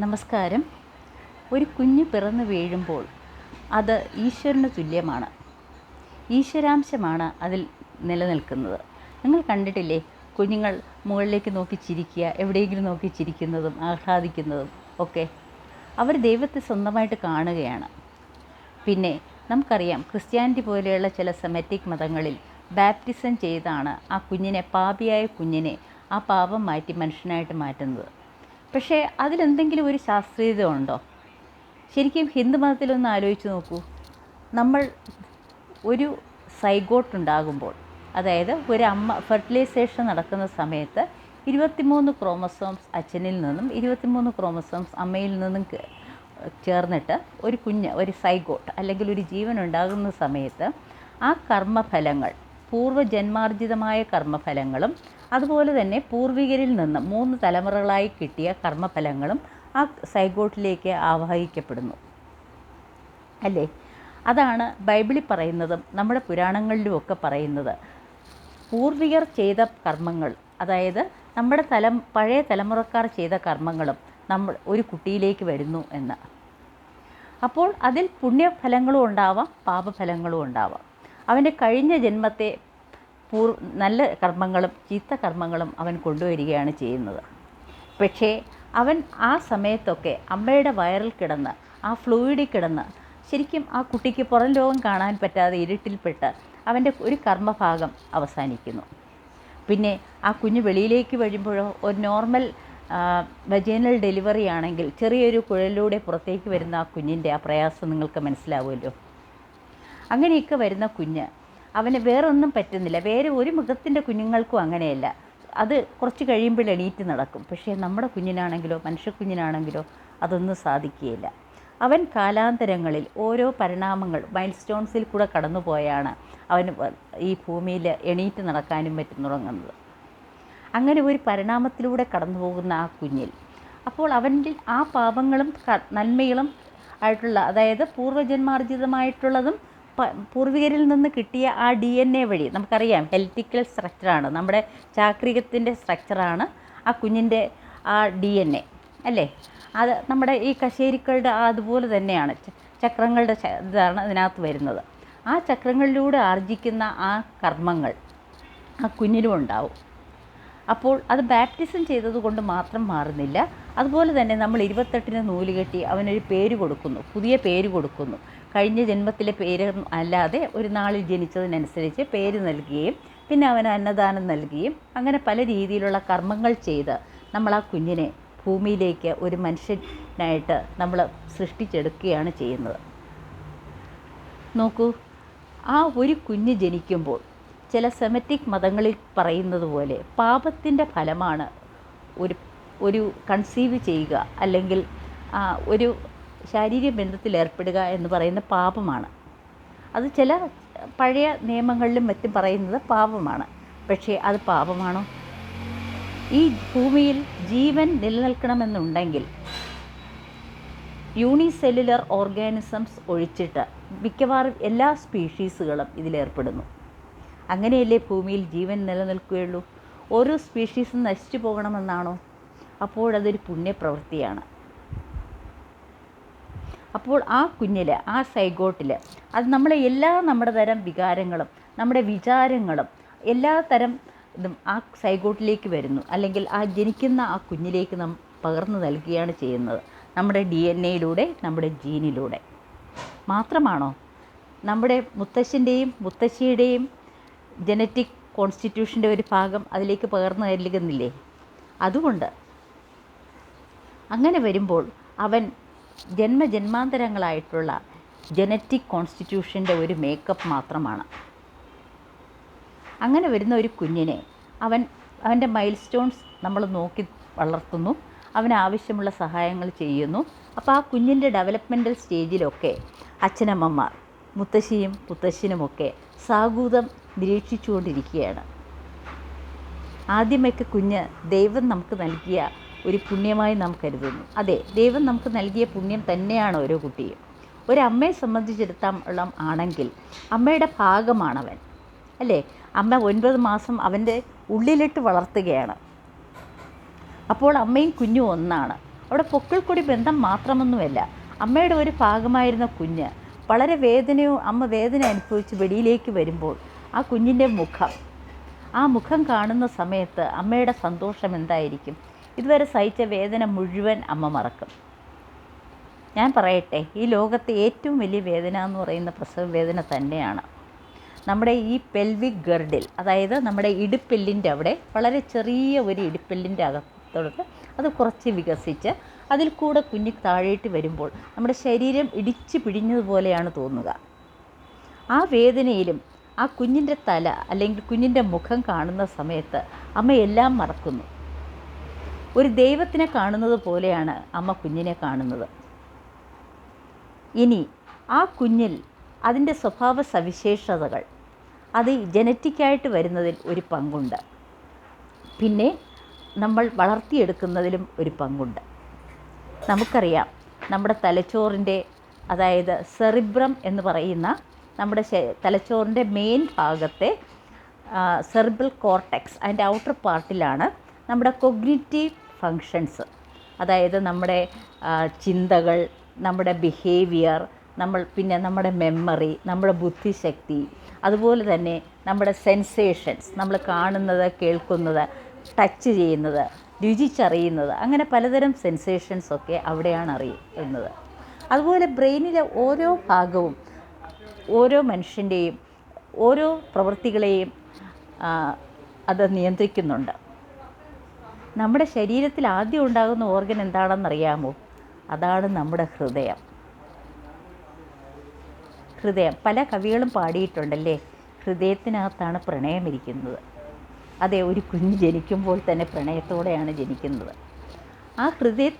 നമസ്കാരം. ഒരു കുഞ്ഞ് പിറന്നു വീഴുമ്പോൾ അത് ഈശ്വരന് തുല്യമാണ്. ഈശ്വരാംശമാണ് അതിൽ നിലനിൽക്കുന്നത്. നിങ്ങൾ കണ്ടിട്ടില്ലേ? കുഞ്ഞുങ്ങൾ മുകളിലേക്ക് നോക്കി ചിരിക്കുക എവിടെയെങ്കിലും നോക്കി ചിരിക്കുന്നതും ആഹ്ലാദിക്കുന്നതും ഒക്കെ. അവർ ദൈവത്തെ സ്വന്തമായിട്ട് കാണുകയാണ്. പിന്നെ നമുക്കറിയാം ക്രിസ്ത്യാനിറ്റി പോലെയുള്ള ചില സെമറ്റിക് മതങ്ങളിൽ ബാപ്റ്റിസം ചെയ്താണ് ആ കുഞ്ഞിനെ പാപിയായ കുഞ്ഞിനെ ആ പാപം മാറ്റി മനുഷ്യനായിട്ട് മാറ്റുന്നത്. പക്ഷേ അതിലെന്തെങ്കിലും ഒരു ശാസ്ത്രീയത ഉണ്ടോ? ശരിക്കും ഹിന്ദു മതത്തിലൊന്ന് ആലോചിച്ച് നോക്കൂ. നമ്മൾ ഒരു സൈഗോട്ട് ഉണ്ടാകുമ്പോൾ അതായത് ഒരു അമ്മ ഫെർട്ടിലൈസേഷൻ നടക്കുന്ന സമയത്ത് ഇരുപത്തിമൂന്ന് ക്രോമസോംസ് അച്ഛനിൽ നിന്നും ഇരുപത്തിമൂന്ന് ക്രോമസോംസ് അമ്മയിൽ നിന്നും ചേർന്നിട്ട് ഒരു കുഞ്ഞ് ഒരു സൈഗോട്ട് അല്ലെങ്കിൽ ഒരു ജീവൻ ഉണ്ടാകുന്ന സമയത്ത് ആ കർമ്മഫലങ്ങൾ പൂർവജന്മാർജിതമായ കർമ്മഫലങ്ങളും അതുപോലെ തന്നെ പൂർവികരിൽ നിന്ന് മൂന്ന് തലമുറകളായി കിട്ടിയ കർമ്മഫലങ്ങളും ആ സൈഗോട്ടിലേക്ക് ആവാഹിക്കപ്പെടുന്നു. അല്ലേ? അതാണ് ബൈബിളിൽ പറയുന്നതും നമ്മുടെ പുരാണങ്ങളിലുമൊക്കെ പറയുന്നത്. പൂർവികർ ചെയ്ത കർമ്മങ്ങൾ അതായത് നമ്മുടെ തലം പഴയ തലമുറക്കാർ ചെയ്ത കർമ്മങ്ങളും നമ്മൾ ഒരു കുട്ടിയിലേക്ക് വരുന്നു എന്ന്. അപ്പോൾ അതിൽ പുണ്യഫലങ്ങളും ഉണ്ടാവാം പാപഫലങ്ങളും ഉണ്ടാവാം. അവന്റെ കഴിഞ്ഞ ജന്മത്തെ പൂർ നല്ല കർമ്മങ്ങളും ചീത്ത കർമ്മങ്ങളും അവൻ കൊണ്ടുവരികയാണ് ചെയ്യുന്നത്. പക്ഷേ അവൻ ആ സമയത്തൊക്കെ അമ്മയുടെ വയറിൽ കിടന്ന് ആ ഫ്ലൂയിഡിൽ കിടന്ന് ശരിക്കും ആ കുട്ടിക്ക് പുറം ലോകം കാണാൻ പറ്റാതെ ഇരുട്ടിൽപ്പെട്ട് അവന്റെ ഒരു കർമ്മഭാഗം അവസാനിക്കുന്നു. പിന്നെ ആ കുഞ്ഞ് വെളിയിലേക്ക് വരുമ്പോഴോ ഒരു നോർമൽ വജേനൽ ഡെലിവറി ആണെങ്കിൽ ചെറിയൊരു കുഴലിലൂടെ പുറത്തേക്ക് വരുന്ന ആ കുഞ്ഞിന്റെ ആ പ്രയാസം നിങ്ങൾക്ക് മനസ്സിലാവുമല്ലോ. അങ്ങനെയൊക്കെ വരുന്ന കുഞ്ഞ് അവന് വേറെ ഒന്നും പറ്റുന്നില്ല. വേറെ ഒരു മൃഗത്തിന്റെ കുഞ്ഞുങ്ങൾക്കും അങ്ങനെയല്ല. അത് കുറച്ച് കഴിയുമ്പോൾ എണീറ്റ് നടക്കും. പക്ഷേ നമ്മുടെ കുഞ്ഞിനാണെങ്കിലോ മനുഷ്യ കുഞ്ഞിനാണെങ്കിലോ അതൊന്നും സാധിക്കുകയില്ല. അവൻ കാലാന്തരങ്ങളിൽ ഓരോ പരിണാമങ്ങൾ മൈൽ സ്റ്റോൺസിൽ കൂടെ കടന്നുപോയാണ് അവന് വ- ഈ ഭൂമിയിൽ എണീറ്റ് നടക്കാനും പറ്റും തുടങ്ങുന്നത്. അങ്ങനെ ഒരു പരിണാമത്തിലൂടെ കടന്നു പോകുന്ന ആ കുഞ്ഞിൽ. അപ്പോൾ അവന്റെ ആ പാപങ്ങളും നന്മകളും ആയിട്ടുള്ള അതായത് പൂർവജന്മാർജിതമായിട്ടുള്ളതും പൂർവികരിൽ നിന്ന് കിട്ടിയ ആ ഡി എൻ എ വഴി നമുക്കറിയാം ഹെൽറ്റിക്കൽ സ്ട്രക്ചറാണ്. നമ്മുടെ ചാക്രികത്തിന്റെ സ്ട്രക്ചറാണ് ആ കുഞ്ഞിന്റെ ആ ഡി എൻ എ അല്ലേ? അത് നമ്മുടെ ഈ കശേരിക്കളുടെ അതുപോലെ തന്നെയാണ് ചക്രങ്ങളുടെ ഇതാണ് അതിനകത്ത് വരുന്നത്. ആ ചക്രങ്ങളിലൂടെ ആർജിക്കുന്ന ആ കർമ്മങ്ങൾ ആ കുഞ്ഞിലും ഉണ്ടാവും. അപ്പോൾ അത് ബാപ്റ്റിസം ചെയ്തതുകൊണ്ട് മാത്രം മാറുന്നില്ല. അതുപോലെ തന്നെ നമ്മൾ ഇരുപത്തെട്ടിന് നൂൽ കെട്ടി അവനൊരു പേര് കൊടുക്കുന്നു പുതിയ പേര് കൊടുക്കുന്നു. കഴിഞ്ഞ ജന്മത്തിലെ പേര് അല്ലാതെ ഒരു നാളിൽ ജനിച്ചതിനനുസരിച്ച് പേര് നൽകുകയും പിന്നെ അവന് അന്നദാനം നൽകുകയും അങ്ങനെ പല രീതിയിലുള്ള കർമ്മങ്ങൾ ചെയ്ത് നമ്മൾ ആ കുഞ്ഞിനെ ഭൂമിയിലേക്ക് ഒരു മനുഷ്യനായിട്ട് നമ്മൾ സൃഷ്ടിച്ചെടുക്കുകയാണ് ചെയ്യുന്നത്. നോക്കൂ ആ ഒരു കുഞ്ഞ് ജനിക്കുമ്പോൾ ചില സെമറ്റിക് മതങ്ങളിൽ പറയുന്നത് പോലെ പാപത്തിന്റെ ഫലമാണ് ഒരു ഒരു കൺസീവ് ചെയ്യുക അല്ലെങ്കിൽ ഒരു ശാരീരിക ബന്ധത്തിൽ ഏർപ്പെടുക എന്ന് പറയുന്ന പാപമാണ്. അത് ചില പഴയ നിയമങ്ങളിലും മറ്റും പറയുന്നത് പാപമാണ്. പക്ഷേ അത് പാപമാണോ? ഈ ഭൂമിയിൽ ജീവൻ നിലനിൽക്കണമെന്നുണ്ടെങ്കിൽ യൂണിസെല്ലുലർ ഓർഗാനിസംസ് ഒഴിച്ചിട്ട് മിക്കവാറും എല്ലാ സ്പീഷീസുകളും ഇതിലേർപ്പെടുന്നു. അങ്ങനെയല്ലേ ഭൂമിയിൽ ജീവൻ നിലനിൽക്കുകയുള്ളൂ? ഓരോ സ്പീഷീസും നശിച്ചു പോകണമെന്നാണോ? അപ്പോഴതൊരു പുണ്യപ്രവൃത്തിയാണ്. അപ്പോൾ ആ കുഞ്ഞിൽ ആ സൈഗോട്ടിൽ അത് നമ്മളെ എല്ലാ നമ്മുടെ തരം വികാരങ്ങളും നമ്മുടെ വിചാരങ്ങളും എല്ലാ തരം ഇതും ആ സൈഗോട്ടിലേക്ക് വരുന്നു. അല്ലെങ്കിൽ ആ ജനിക്കുന്ന ആ കുഞ്ഞിലേക്ക് നാം പകർന്നു നൽകുകയാണ് ചെയ്യുന്നത്. നമ്മുടെ ഡി എൻ എയിലൂടെ നമ്മുടെ ജീനിലൂടെ. മാത്രമാണോ? നമ്മുടെ മുത്തശ്ശന്റെയും മുത്തശ്ശിയുടെയും ജനറ്റിക് കോൺസ്റ്റിറ്റ്യൂഷന്റെ ഒരു ഭാഗം അതിലേക്ക് പകർന്നു നൽകുന്നില്ലേ അതുകൊണ്ട് അങ്ങനെ വരുമ്പോൾ അവൻ ജന്മജന്മാന്തരങ്ങളായിട്ടുള്ള ജനറ്റിക് കോൺസ്റ്റിറ്റ്യൂഷന്റെ ഒരു മേക്കപ്പ് മാത്രമാണ്. അങ്ങനെ വരുന്ന ഒരു കുഞ്ഞിനെ അവൻ അവന്റെ മൈൽ സ്റ്റോൺസ് നമ്മൾ നോക്കി വളർത്തുന്നു. അവന് ആവശ്യമുള്ള സഹായങ്ങൾ ചെയ്യുന്നു. അപ്പോൾ ആ കുഞ്ഞിന്റെ ഡെവലപ്മെന്റൽ സ്റ്റേജിലൊക്കെ അച്ഛനമ്മമാർ മുത്തശ്ശിയും മുത്തശ്ശനുമൊക്കെ സാഗൂതം നിരീക്ഷിച്ചുകൊണ്ടിരിക്കുകയാണ്. ആദ്യമൊക്കെ കുഞ്ഞ് ദൈവം നമുക്ക് നൽകിയ ഒരു പുണ്യമായി നാം കരുതുന്നു. അതെ ദൈവം നമുക്ക് നൽകിയ പുണ്യം തന്നെയാണ് ഓരോ കുട്ടിയും. ഒരമ്മയെ സംബന്ധിച്ചിടത്തോളം ആണെങ്കിൽ അമ്മയുടെ ഭാഗമാണവൻ അല്ലേ? അമ്മ ഒൻപത് മാസം അവന്റെ ഉള്ളിലിട്ട് വളർത്തുകയാണ്. അപ്പോൾ അമ്മയും കുഞ്ഞും ഒന്നാണ്. അവിടെ പൊക്കിൾക്കൊടി ബന്ധം മാത്രമൊന്നുമല്ല. അമ്മയുടെ ഒരു ഭാഗമായിരുന്ന കുഞ്ഞ് വളരെ വേദനയോ അമ്മ വേദന അനുഭവിച്ച് വെളിയിലേക്ക് വരുമ്പോൾ ആ കുഞ്ഞിന്റെ മുഖം. ആ മുഖം കാണുന്ന സമയത്ത് അമ്മയുടെ സന്തോഷം എന്തായിരിക്കും? ഇതുവരെ സഹിച്ച വേദന മുഴുവൻ അമ്മ മറക്കും. ഞാൻ പറയട്ടെ ഈ ലോകത്തെ ഏറ്റവും വലിയ വേദന എന്ന് പറയുന്ന പ്രസവ വേദന തന്നെയാണ്. നമ്മുടെ ഈ പെൽവിക് ഗർഡിൽ അതായത് നമ്മുടെ ഇടുപ്പെല്ലിന്റെ അവിടെ വളരെ ചെറിയ ഒരു ഇടുപ്പെല്ലിന്റെ അകത്തോട്ട് അത് കുറച്ച് വികസിച്ച് അതിൽ കൂടെ കുഞ്ഞ് താഴേട്ട് വരുമ്പോൾ നമ്മുടെ ശരീരം ഇടിച്ചു പിടിഞ്ഞതുപോലെയാണ് തോന്നുക. ആ വേദനയിലും ആ കുഞ്ഞിന്റെ തല അല്ലെങ്കിൽ കുഞ്ഞിന്റെ മുഖം കാണുന്ന സമയത്ത് അമ്മ എല്ലാം മറക്കുന്നു. ഒരു ദൈവത്തിനെ കാണുന്നത് പോലെയാണ് അമ്മ കുഞ്ഞിനെ കാണുന്നത്. ഇനി ആ കുഞ്ഞിൽ അതിന്റെ സ്വഭാവ സവിശേഷതകൾ അത് ജനറ്റിക്കായിട്ട് വരുന്നതിൽ ഒരു പങ്കുണ്ട്. പിന്നെ നമ്മൾ വളർത്തിയെടുക്കുന്നതിലും ഒരു പങ്കുണ്ട്. നമുക്കറിയാം നമ്മുടെ തലച്ചോറിന്റെ അതായത് സെറിബ്രം എന്ന് പറയുന്ന നമ്മുടെ തലച്ചോറിന്റെ മെയിൻ ഭാഗത്തെ സെർബൽ കോർട്ടെക്സ് അതിന്റെ ഔട്ടർ പാർട്ടിലാണ് നമ്മുടെ കൊഗ്നിറ്റീവ് ഫങ്ഷൻസ് അതായത് നമ്മുടെ ചിന്തകൾ നമ്മുടെ ബിഹേവിയർ നമ്മൾ പിന്നെ നമ്മുടെ മെമ്മറി നമ്മുടെ ബുദ്ധിശക്തി അതുപോലെ തന്നെ നമ്മുടെ സെൻസേഷൻസ് നമ്മൾ കാണുന്നത് കേൾക്കുന്നത് ടച്ച് ചെയ്യുന്നത് രുചിച്ചറിയുന്നത് അങ്ങനെ പലതരം സെൻസേഷൻസ് ഒക്കെ അവിടെയാണ് അറിയുന്നത്. അതുപോലെ ബ്രെയിനിലെ ഓരോ ഭാഗവും ഓരോ മനുഷ്യന്റെയും ഓരോ പ്രവൃത്തികളെയും അത് നിയന്ത്രിക്കുന്നുണ്ട്. നമ്മുടെ ശരീരത്തിൽ ആദ്യം ഉണ്ടാകുന്ന ഓർഗൻ എന്താണെന്നറിയാമോ? അതാണ് നമ്മുടെ ഹൃദയം. ഹൃദയം. പല കവികളും പാടിയിട്ടുണ്ടല്ലേ? ഹൃദയത്തിനകത്താണ് പ്രണയമിരിക്കുന്നത്. അതെ ഒരു കുഞ്ഞ് ജനിക്കുമ്പോൾ തന്നെ പ്രണയത്തോടെയാണ് ജനിക്കുന്നത്. ആ ഹൃദയം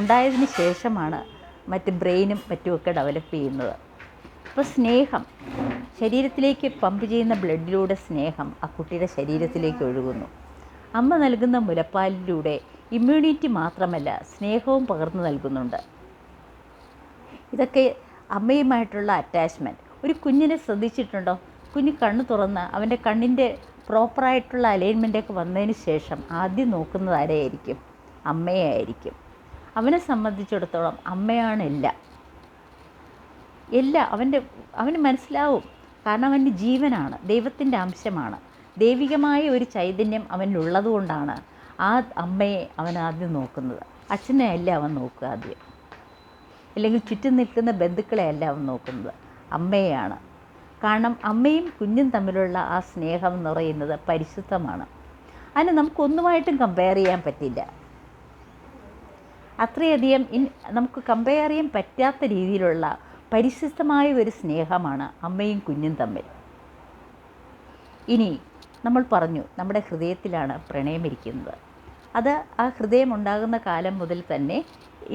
ഉണ്ടായതിന് ശേഷമാണ് മറ്റ് ബ്രെയിനും മറ്റുമൊക്കെ ഡെവലപ്പ് ചെയ്യുന്നത്. അപ്പോൾ സ്നേഹം ശരീരത്തിലേക്ക് പമ്പ് ചെയ്യുന്ന ബ്ലഡിലൂടെ സ്നേഹം ആ കുട്ടിയുടെ ശരീരത്തിലേക്ക് ഒഴുകുന്നു. അമ്മ നൽകുന്ന മുലപ്പാലിലൂടെ ഇമ്മ്യൂണിറ്റി മാത്രമല്ല സ്നേഹവും പകർന്നു നൽകുന്നുണ്ട്. ഇതൊക്കെ അമ്മയുമായിട്ടുള്ള അറ്റാച്ച്മെന്റ് ഒരു കുഞ്ഞിനെ ശ്രദ്ധിച്ചിട്ടുണ്ടോ? കുഞ്ഞ് കണ്ണ് തുറന്ന് അവന്റെ കണ്ണിന്റെ പ്രോപ്പറായിട്ടുള്ള അലൈൻമെന്റൊക്കെ വന്നതിന് ശേഷം ആദ്യം നോക്കുന്നത് ആരെയായിരിക്കും? അമ്മയായിരിക്കും. അവനെ സംബന്ധിച്ചിടത്തോളം അമ്മയാണ് എല്ലാം അവന്റെ അവന് മനസ്സിലാവും. കാരണം അവന്റെ ജീവനാണ് ദൈവത്തിന്റെ അംശമാണ്. ദൈവികമായ ഒരു ചൈതന്യം അവനിലുള്ളതുകൊണ്ടാണ് ആ അമ്മയെ അവൻ ആദ്യം നോക്കുന്നത്. അച്ഛനെ അല്ല അവൻ നോക്കുക ആദ്യം. അല്ലെങ്കിൽ ചുറ്റും നിൽക്കുന്ന ബന്ധുക്കളെ അല്ല അവൻ നോക്കുന്നത്. അമ്മയെയാണ്. കാരണം അമ്മയും കുഞ്ഞും തമ്മിലുള്ള ആ സ്നേഹം എന്ന് പറയുന്നത് പരിശുദ്ധമാണ്. അതിന് നമുക്കൊന്നുമായിട്ടും കമ്പയർ ചെയ്യാൻ പറ്റില്ല. അത്രയധികം ഇൻ നമുക്ക് കമ്പയർ ചെയ്യാൻ പറ്റാത്ത രീതിയിലുള്ള പരിശുദ്ധമായ ഒരു സ്നേഹമാണ് അമ്മയും കുഞ്ഞും തമ്മിൽ. ഇനി നമ്മൾ പറഞ്ഞു നമ്മുടെ ഹൃദയത്തിലാണ് പ്രണയമിരിക്കുന്നത്. അത് ആ ഹൃദയം ഉണ്ടാകുന്ന കാലം മുതൽ തന്നെ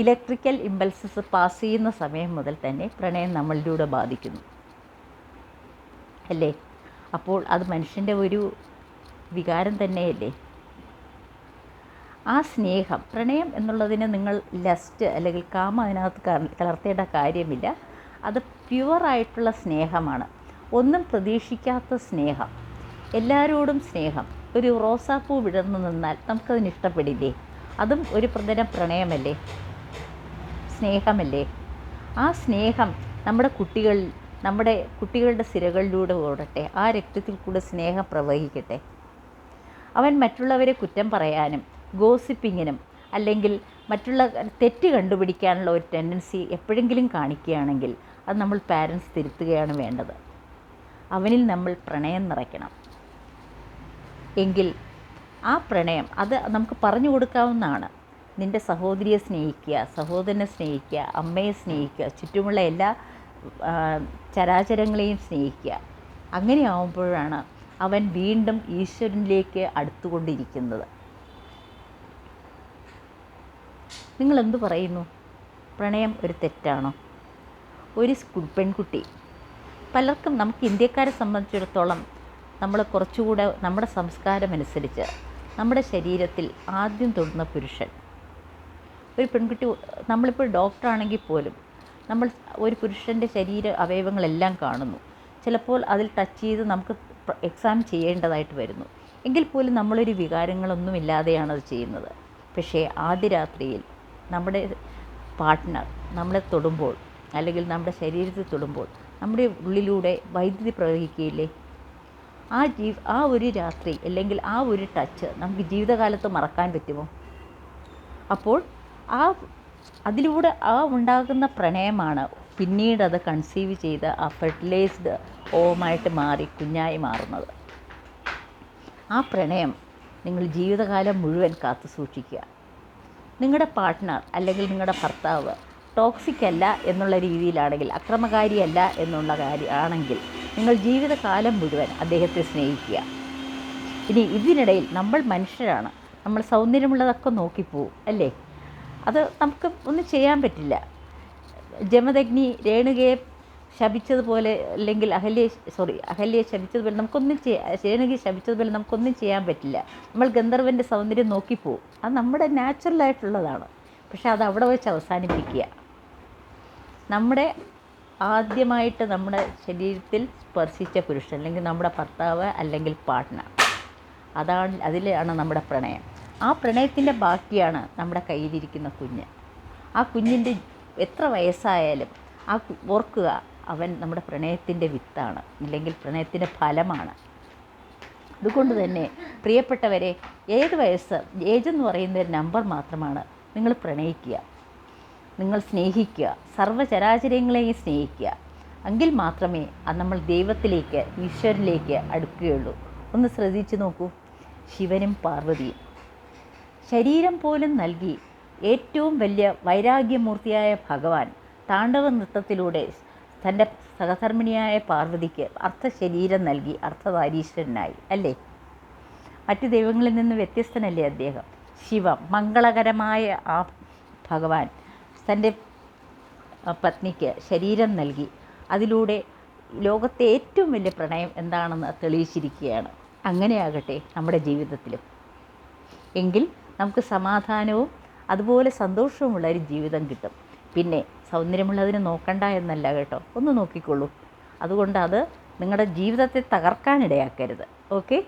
ഇലക്ട്രിക്കൽ ഇമ്പൾസസ് പാസ് ചെയ്യുന്ന സമയം മുതൽ തന്നെ പ്രണയം നമ്മളിലൂടെ ബാധിക്കുന്നു. അല്ലേ? അപ്പോൾ അത് മനുഷ്യന്റെ ഒരു വികാരം തന്നെയല്ലേ? ആ സ്നേഹം പ്രണയം എന്നുള്ളതിന് നിങ്ങൾ ലസ്റ്റ് അല്ലെങ്കിൽ കാമ അതിനകത്ത് കലർത്തേണ്ട കാര്യമില്ല. അത് പ്യുവറായിട്ടുള്ള സ്നേഹമാണ്. ഒന്നും പ്രതീക്ഷിക്കാത്ത സ്നേഹം. എല്ലാവരോടും സ്നേഹം. ഒരു റോസാപ്പൂ വിടർന്നു നിന്നാൽ നമുക്കതിന് ഇഷ്ടപ്പെടില്ലേ? അതും ഒരു പ്രതരം പ്രണയമല്ലേ? സ്നേഹമല്ലേ? ആ സ്നേഹം നമ്മുടെ കുട്ടികൾ നമ്മുടെ കുട്ടികളുടെ സിരകളിലൂടെ ഓടട്ടെ. ആ രക്തത്തിൽ കൂടെ സ്നേഹം പ്രവഹിക്കട്ടെ. അവൻ മറ്റുള്ളവരെ കുറ്റം പറയാനും ഗോസിപ്പിങ്ങിനും അല്ലെങ്കിൽ മറ്റുള്ള തെറ്റ് കണ്ടുപിടിക്കാനുള്ള ഒരു ടെൻഡൻസി എപ്പോഴെങ്കിലും കാണിക്കുകയാണെങ്കിൽ അത് നമ്മൾ പാരൻസ് തിരുത്തുകയാണ് വേണ്ടത്. അവനിൽ നമ്മൾ പ്രണയം നിറയ്ക്കണം. എങ്കിൽ ആ പ്രണയം അത് നമുക്ക് പറഞ്ഞു കൊടുക്കാവുന്നതാണ്. നിന്റെ സഹോദരിയെ സ്നേഹിക്കുക സഹോദരനെ സ്നേഹിക്കുക അമ്മയെ സ്നേഹിക്കുക ചുറ്റുമുള്ള എല്ലാ ചരാചരങ്ങളെയും സ്നേഹിക്കുക. അങ്ങനെയാവുമ്പോഴാണ് അവൻ വീണ്ടും ഈശ്വരനിലേക്ക് അടുത്തുകൊണ്ടിരിക്കുന്നത്. നിങ്ങൾ എന്ത് പറയുന്നു? പ്രണയം ഒരു തെറ്റാണോ? ഒരു സ്കൂൾ പെൺകുട്ടി. പലർക്കും നമുക്ക് ഇന്ത്യക്കാരെ സംബന്ധിച്ചിടത്തോളം നമ്മൾ കുറച്ചുകൂടെ നമ്മുടെ സംസ്കാരം അനുസരിച്ച് നമ്മുടെ ശരീരത്തിൽ ആദ്യം തൊടുന്ന പുരുഷൻ. ഒരു പെൺകുട്ടി നമ്മളിപ്പോൾ ഡോക്ടറാണെങ്കിൽ പോലും നമ്മൾ ഒരു പുരുഷന്റെ ശരീര അവയവങ്ങളെല്ലാം കാണുന്നു. ചിലപ്പോൾ അതിൽ ടച്ച് ചെയ്ത് നമുക്ക് എക്സാം ചെയ്യേണ്ടതായിട്ട് വരുന്നു. എങ്കിൽ പോലും നമ്മളൊരു വികാരങ്ങളൊന്നും ഇല്ലാതെയാണ് അത് ചെയ്യുന്നത്. പക്ഷേ ആദ്യ രാത്രിയിൽ നമ്മുടെ പാർട്ട്ണർ നമ്മളെ തൊടുമ്പോൾ അല്ലെങ്കിൽ നമ്മുടെ ശരീരത്തിൽ തൊടുമ്പോൾ നമ്മുടെ ഉള്ളിലൂടെ വൈദ്യുതി പ്രവഹിക്കുകയില്ലേ? ആ ജീ ആ ഒരു രാത്രി അല്ലെങ്കിൽ ആ ഒരു ടച്ച് നമുക്ക് ജീവിതകാലത്ത് മറക്കാൻ പറ്റുമോ? അപ്പോൾ ആ അതിലൂടെ ആ ഉണ്ടാകുന്ന പ്രണയമാണ് പിന്നീട് അത് കൺസീവ് ചെയ്ത് ആ ഫെർട്ടിലൈസ്ഡ് ഓമായിട്ട് മാറി കുഞ്ഞായി മാറുന്നത്. ആ പ്രണയം നിങ്ങൾ ജീവിതകാലം മുഴുവൻ കാത്തു സൂക്ഷിക്കുക നിങ്ങളുടെ പാർട്ട്ണർ അല്ലെങ്കിൽ നിങ്ങളുടെ ഭർത്താവ് ടോക്സിക് അല്ല എന്നുള്ള രീതിയിലാണെങ്കിൽ അക്രമകാരിയല്ല എന്നുള്ള കാര്യം ആണെങ്കിൽ നിങ്ങൾ ജീവിതകാലം മുഴുവൻ അദ്ദേഹത്തെ സ്നേഹിക്കുക. ഇനി ഇതിനിടയിൽ നമ്മൾ മനുഷ്യരാണ്. നമ്മൾ സൗന്ദര്യമുള്ളതൊക്കെ നോക്കിപ്പോവും അല്ലേ? അത് നമുക്ക് ഒന്നും ചെയ്യാൻ പറ്റില്ല. ജമദഗ്നി രേണുകയെ ശപിച്ചതുപോലെ അല്ലെങ്കിൽ അഹല്യെ സോറി അഹല്യെ ശപിച്ചതുപോലെ നമുക്കൊന്നും ചെയ്യാൻ രേണുകയെ ശപിച്ചതുപോലെ നമുക്കൊന്നും ചെയ്യാൻ പറ്റില്ല. നമ്മൾ ഗന്ധർവന്റെ സൗന്ദര്യം നോക്കിപ്പോവും. അത് നമ്മുടെ നാച്ചുറലായിട്ടുള്ളതാണ് പക്ഷെ അത് അവിടെ വെച്ച് അവസാനിപ്പിക്കുക. നമ്മുടെ ആദ്യമായിട്ട് നമ്മുടെ ശരീരത്തിൽ സ്പർശിച്ച പുരുഷൻ അല്ലെങ്കിൽ നമ്മുടെ ഭർത്താവ് അല്ലെങ്കിൽ പാർട്ട്ണർ അതാണ് അതിലാണ് നമ്മുടെ പ്രണയം. ആ പ്രണയത്തിന്റെ ബാക്കിയാണ് നമ്മുടെ കയ്യിലിരിക്കുന്ന കുഞ്ഞ്. ആ കുഞ്ഞിന്റെ എത്ര വയസ്സായാലും ആ ഓർക്കുക അവൻ നമ്മുടെ പ്രണയത്തിന്റെ വിത്താണ് അല്ലെങ്കിൽ പ്രണയത്തിന്റെ ഫലമാണ്. അതുകൊണ്ട് തന്നെ പ്രിയപ്പെട്ടവരെ ഏത് വയസ്സ് ഏജ് എന്ന് പറയുന്ന ഒരു നമ്പർ മാത്രമാണ് നിങ്ങൾ പ്രണയിക്കുക. നിങ്ങൾ സ്നേഹിക്കുക. സർവചരാചരങ്ങളെയും സ്നേഹിക്കുക. എങ്കിൽ മാത്രമേ അത് നമ്മൾ ദൈവത്തിലേക്ക് ഈശ്വരനിലേക്ക് അടുക്കുകയുള്ളൂ. ഒന്ന് ശ്രദ്ധിച്ചു നോക്കൂ. ശിവനും പാർവതിയും. ശരീരം പോലും നൽകി ഏറ്റവും വലിയ വൈരാഗ്യമൂർത്തിയായ ഭഗവാൻ താണ്ഡവ നൃത്തത്തിലൂടെ തന്റെ സഹധർമ്മിണിയായ പാർവതിക്ക് അർത്ഥശരീരം നൽകി അർത്ഥവാരീശ്വരനായി അല്ലേ? മറ്റു ദൈവങ്ങളിൽ നിന്ന് വ്യത്യസ്തനല്ലേ അദ്ദേഹം? ശിവം മംഗളകരമായ ആ ഭഗവാൻ തന്റെ പത്നിക്ക് ശരീരം നൽകി. അതിലൂടെ ലോകത്തെ ഏറ്റവും വലിയ പ്രണയം എന്താണെന്ന് തെളിയിച്ചിരിക്കുകയാണ്. അങ്ങനെയാകട്ടെ നമ്മുടെ ജീവിതത്തിലും. എങ്കിൽ നമുക്ക് സമാധാനവും അതുപോലെ സന്തോഷവുമുള്ള ഒരു ജീവിതം കിട്ടും. പിന്നെ സൗന്ദര്യമുള്ളതിനെ നോക്കണ്ട എന്നല്ല കേട്ടോ. ഒന്ന് നോക്കിക്കോളൂ. അതുകൊണ്ട് അത് നിങ്ങളുടെ ജീവിതത്തെ തകർക്കാനിടയാക്കരുത്. ഓക്കെ?